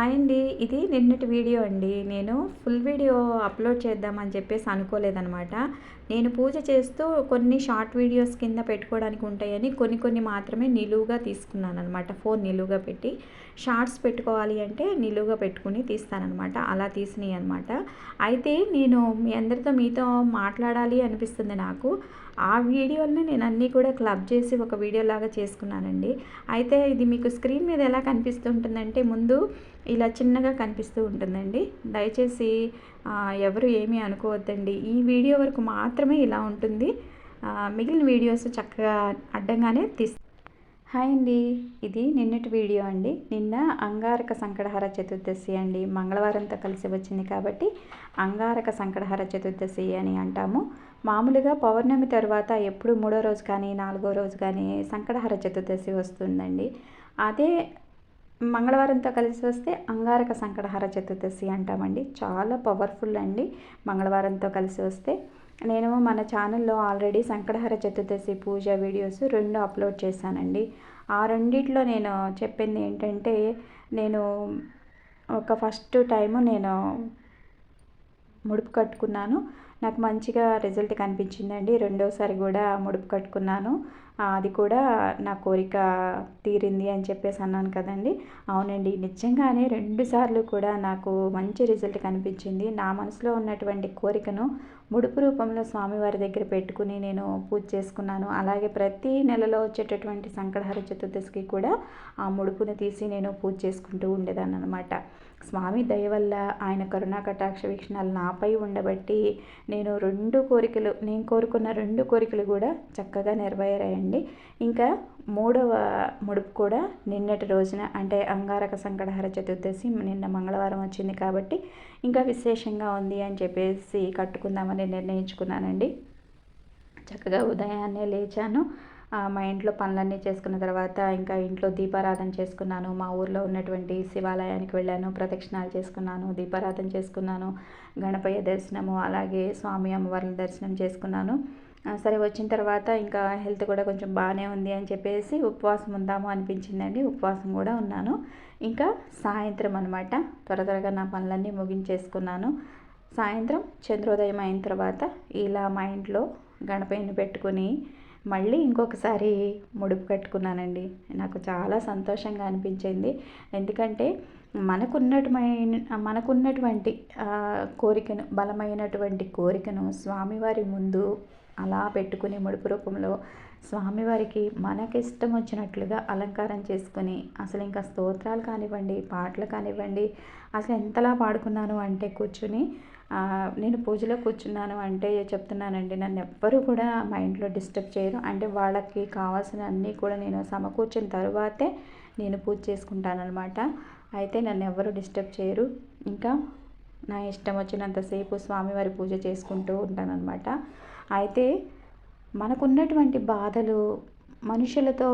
Hi అండి. ఇది నిన్నటి వీడియో అండి. నేను ఫుల్ వీడియో అప్లోడ్ చేద్దామని చెప్పేసి అనుకోలేదనమాట నేను పూజ చేస్తూ కొన్ని షార్ట్ వీడియోస్ కింద పెట్టుకోవడానికి ఉంటాయని కొన్ని కొన్ని మాత్రమే నిలువుగా తీసుకున్నాను అనమాట ఫోన్ నిలువుగా పెట్టి షార్ట్స్ పెట్టుకోవాలి అంటే నిలువుగా పెట్టుకుని తీస్తానమాట అలా తీసినాయి అనమాట అయితే నేను మీ అందరితో మీతో మాట్లాడాలి అనిపిస్తుంది నాకు. ఆ వీడియోని నేను అన్నీ కూడా క్లబ్ చేసి ఒక వీడియోలాగా చేసుకున్నానండి. అయితే ఇది మీకు స్క్రీన్ మీద ఎలా కనిపిస్తుంటుందంటే ముందు ఇలా చిన్నగా కనిపిస్తూ ఉంటుందండి. దయచేసి ఎవరు ఏమీ అనుకోవద్దండి. ఈ వీడియో వరకు మాత్రమే ఇలా ఉంటుంది. మిగిలిన వీడియోస్ చక్కగా అడ్డంగానే తీస్ హాయ్ అండి. ఇది నిన్నటి వీడియో అండి. నిన్న అంగారక సంకటహర చతుర్దశి అండి. మంగళవారంతో కలిసి వచ్చింది కాబట్టి అంగారక సంకటహర చతుర్దశి అని అంటాము. మామూలుగా పౌర్ణమి తర్వాత ఎప్పుడు మూడో రోజు కానీ నాలుగో రోజు కానీ సంకటహర చతుర్దశి వస్తుందండి. అదే మంగళవారంతో కలిసి వస్తే అంగారక సంకటహార చతుర్దశి అంటామండి. చాలా పవర్ఫుల్ అండి మంగళవారంతో కలిసి వస్తే. నేను మన ఛానల్లో ఆల్రెడీ సంకటహార చతుర్దశి పూజ వీడియోస్ రెండు అప్లోడ్ చేశానండి. ఆ రెండిట్లో నేను చెప్పింది ఏంటంటే నేను ఒక ఫస్ట్ టైము నేను ముడుపు కట్టుకున్నాను. నాకు మంచిగా రిజల్ట్ కనిపించిందండి. రెండోసారి కూడా ముడుపు కట్టుకున్నాను. అది కూడా నా కోరిక తీరింది అని చెప్పేసి అన్నాను కదండి. అవునండి నిజంగానే రెండుసార్లు కూడా నాకు మంచి రిజల్ట్ కనిపించింది. నా మనసులో ఉన్నటువంటి కోరికను ముడుపు రూపంలో స్వామివారి దగ్గర పెట్టుకుని నేను పూజ చేసుకున్నాను. అలాగే ప్రతి నెలలో వచ్చేటటువంటి సంకటహర చతుర్దశికి కూడా ఆ ముడుపును తీసి నేను పూజ చేసుకుంటూ ఉండేదాన్ని అనమాట స్వామి దయ వల్ల ఆయన కరుణా కటాక్ష వీక్షణాలు నాపై ఉండబట్టి నేను రెండు కోరికలు నేను కోరుకున్న రెండు కోరికలు కూడా చక్కగా నెరవేరాయండి. ఇంకా మూడవ ముడుపు కూడా నిన్నటి రోజున అంటే అంగారక సంకటహర చతుర్దశి నిన్న మంగళవారం వచ్చింది కాబట్టి ఇంకా విశేషంగా ఉంది అని చెప్పేసి కట్టుకుందామని నిర్ణయించుకున్నానండి. చక్కగా ఉదయాన్నే లేచాను. మా ఇంట్లో పనులన్నీ చేసుకున్న తర్వాత ఇంకా ఇంట్లో దీపారాధన చేసుకున్నాను. మా ఊర్లో ఉన్నటువంటి శివాలయానికి వెళ్ళాను ప్రదక్షిణాలు చేసుకున్నాను దీపారాధన చేసుకున్నాను గణపయ్య దర్శనము అలాగే స్వామి అమ్మవార్ల దర్శనం చేసుకున్నాను. సరే వచ్చిన తర్వాత ఇంకా హెల్త్ కూడా కొంచెం బాగానే ఉంది అని చెప్పేసి ఉపవాసం ఉందాము అనిపించిందండి. ఉపవాసం కూడా ఉన్నాను. ఇంకా సాయంత్రం అనమాట త్వర త్వరగా నా పనులన్నీ ముగించేసుకున్నాను. సాయంత్రం చంద్రోదయం అయిన తర్వాత ఇలా మా ఇంట్లో గణపయ్యను పెట్టుకుని మళ్ళీ ఇంకొకసారి ముడుపు కట్టుకున్నానండి. నాకు చాలా సంతోషంగా అనిపించింది. ఎందుకంటే మనకున్నటువంటి మనకున్నటువంటి కోరికను బలమైనటువంటి కోరికను స్వామివారి ముందు అలా పెట్టుకుని ముడుపు రూపంలో స్వామివారికి మనకిష్టం వచ్చినట్లుగా అలంకారం చేసుకొని అసలు ఇంకా స్తోత్రాలు కానివ్వండి పాటలు కానివ్వండి అసలు ఎంతలా పాడుకున్నాను అంటే కూర్చుని నేను పూజలో కూర్చున్నాను అంటే చెప్తున్నానండి నన్ను ఎవ్వరూ కూడా మా ఇంట్లో డిస్టర్బ్ చేయరు. అంటే వాళ్ళకి కావాల్సిన అన్నీ కూడా నేను సమకూర్చిన తర్వాతే నేను పూజ చేసుకుంటాను అనమాట అయితే నన్ను ఎవరు డిస్టర్బ్ చేయరు. ఇంకా నా ఇష్టం వచ్చినంతసేపు స్వామివారి పూజ చేసుకుంటూ ఉంటానన్నమాట. అయితే మనకున్నటువంటి బాధలు మనుషులతో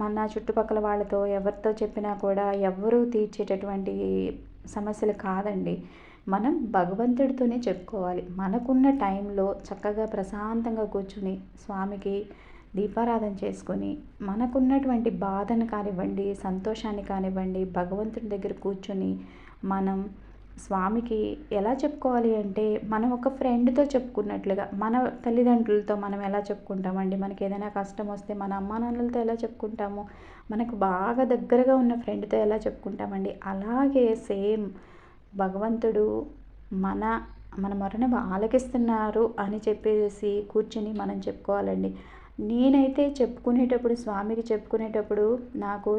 మన చుట్టుపక్కల వాళ్ళతో ఎవరితో చెప్పినా కూడా ఎవరు తీర్చేటటువంటి సమస్యలు కాదండి. మనం భగవంతుడితోనే చెప్పుకోవాలి. మనకున్న టైంలో చక్కగా ప్రశాంతంగా కూర్చుని స్వామికి దీపారాధన చేసుకొని మనకున్నటువంటి బాధను కానివ్వండి సంతోషాన్ని కానివ్వండి భగవంతుడి దగ్గర కూర్చొని మనం స్వామికి ఎలా చెప్పుకోవాలి అంటే మనం ఒక ఫ్రెండ్తో చెప్పుకున్నట్లుగా మన తల్లిదండ్రులతో మనం ఎలా చెప్పుకుంటామండి? మనకి ఏదైనా కష్టం వస్తే మన అమ్మా నాన్నలతో ఎలా చెప్పుకుంటాము? మనకు బాగా దగ్గరగా ఉన్న ఫ్రెండ్తో ఎలా చెప్పుకుంటామండి? అలాగే సేమ్ భగవంతుడు మన మన మొరని ఆలకిస్తున్నారు అని చెప్పేసి కూర్చొని మనం చెప్పుకోవాలండి. నేనైతే చెప్పుకునేటప్పుడు స్వామికి చెప్పుకునేటప్పుడు నాకు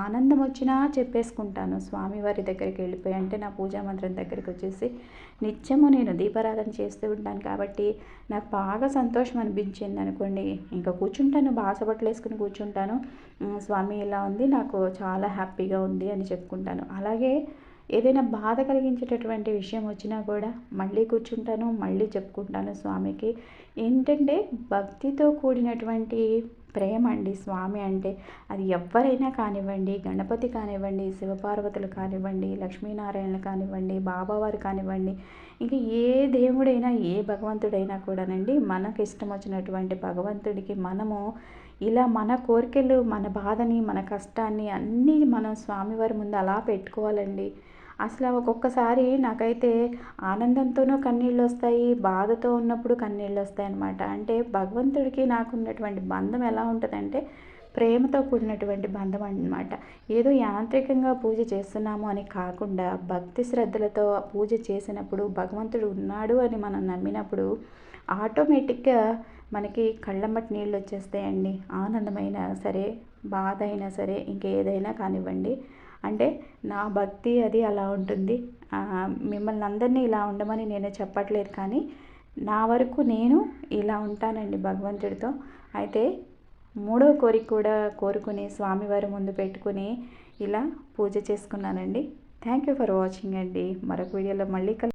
ఆనందం వచ్చినా చెప్పేసుకుంటాను. స్వామివారి దగ్గరికి వెళ్ళిపోయి అంటే నా పూజా మంత్రం దగ్గరికి వచ్చేసి నిత్యము నేను దీపారాధన చేస్తూ ఉంటాను కాబట్టి నాకు బాగా సంతోషం అనిపించింది అనుకోండి. ఇంకా కూర్చుంటాను బాసబట్టలు వేసుకుని కూర్చుంటాను. స్వామి ఇలా ఉంది? నాకు చాలా హ్యాపీగా ఉంది అని చెప్పుకుంటాను. అలాగే ఏదైనా బాధ కలిగించేటటువంటి విషయం వచ్చినా కూడా మళ్ళీ కూర్చుంటాను మళ్ళీ చెప్పుకుంటాను స్వామికి. ఏంటంటే భక్తితో కూడినటువంటి ప్రేమ అండి స్వామి అంటే. అది ఎవరైనా కానివ్వండి గణపతి కానివ్వండి శివపార్వతులు కానివ్వండి లక్ష్మీనారాయణ కానివ్వండి బాబావారు కానివ్వండి ఇంకా ఏ దేవుడైనా ఏ భగవంతుడైనా కూడానండి మనకు ఇష్టం వచ్చినటువంటి భగవంతుడికి మనము ఇలా మన కోరికలు మన బాధని మన కష్టాన్ని అన్నీ మనం స్వామివారి ముందు అలా పెట్టుకోవాలండి. అసలు ఒక్కొక్కసారి నాకైతే ఆనందంతోనూ కన్నీళ్ళు వస్తాయి బాధతో ఉన్నప్పుడు కన్నీళ్ళు వస్తాయి అన్నమాట. అంటే భగవంతుడికి నాకు ఉన్నటువంటి బంధం ఎలా ఉంటుందంటే ప్రేమతో కూడినటువంటి బంధం అన్నమాట. ఏదో యాంత్రికంగా పూజ చేస్తున్నాము అని కాకుండా భక్తి శ్రద్ధలతో పూజ చేసినప్పుడు భగవంతుడు ఉన్నాడు అని మనం నమ్మినప్పుడు ఆటోమేటిక్గా మనకి కళ్ళమ్మటి నీళ్ళు వచ్చేస్తాయండి. ఆనందమైన సరే బాధ అయినా సరే ఇంకేదైనా కానివ్వండి. అంటే నా భక్తి అది అలా ఉంటుంది. మిమ్మల్ని అందరినీ ఇలా ఉండమని నేను చెప్పట్లేదు కానీ నా వరకు నేను ఇలా ఉంటానండి భగవంతుడితో. అయితే మూడో కోరిక కూడా కోరుకుని స్వామివారి ముందు పెట్టుకుని ఇలా పూజ చేసుకున్నానండి. థ్యాంక్ యూ ఫర్ వాచింగ్ అండి. మరొక వీడియోలో మళ్ళీ కలి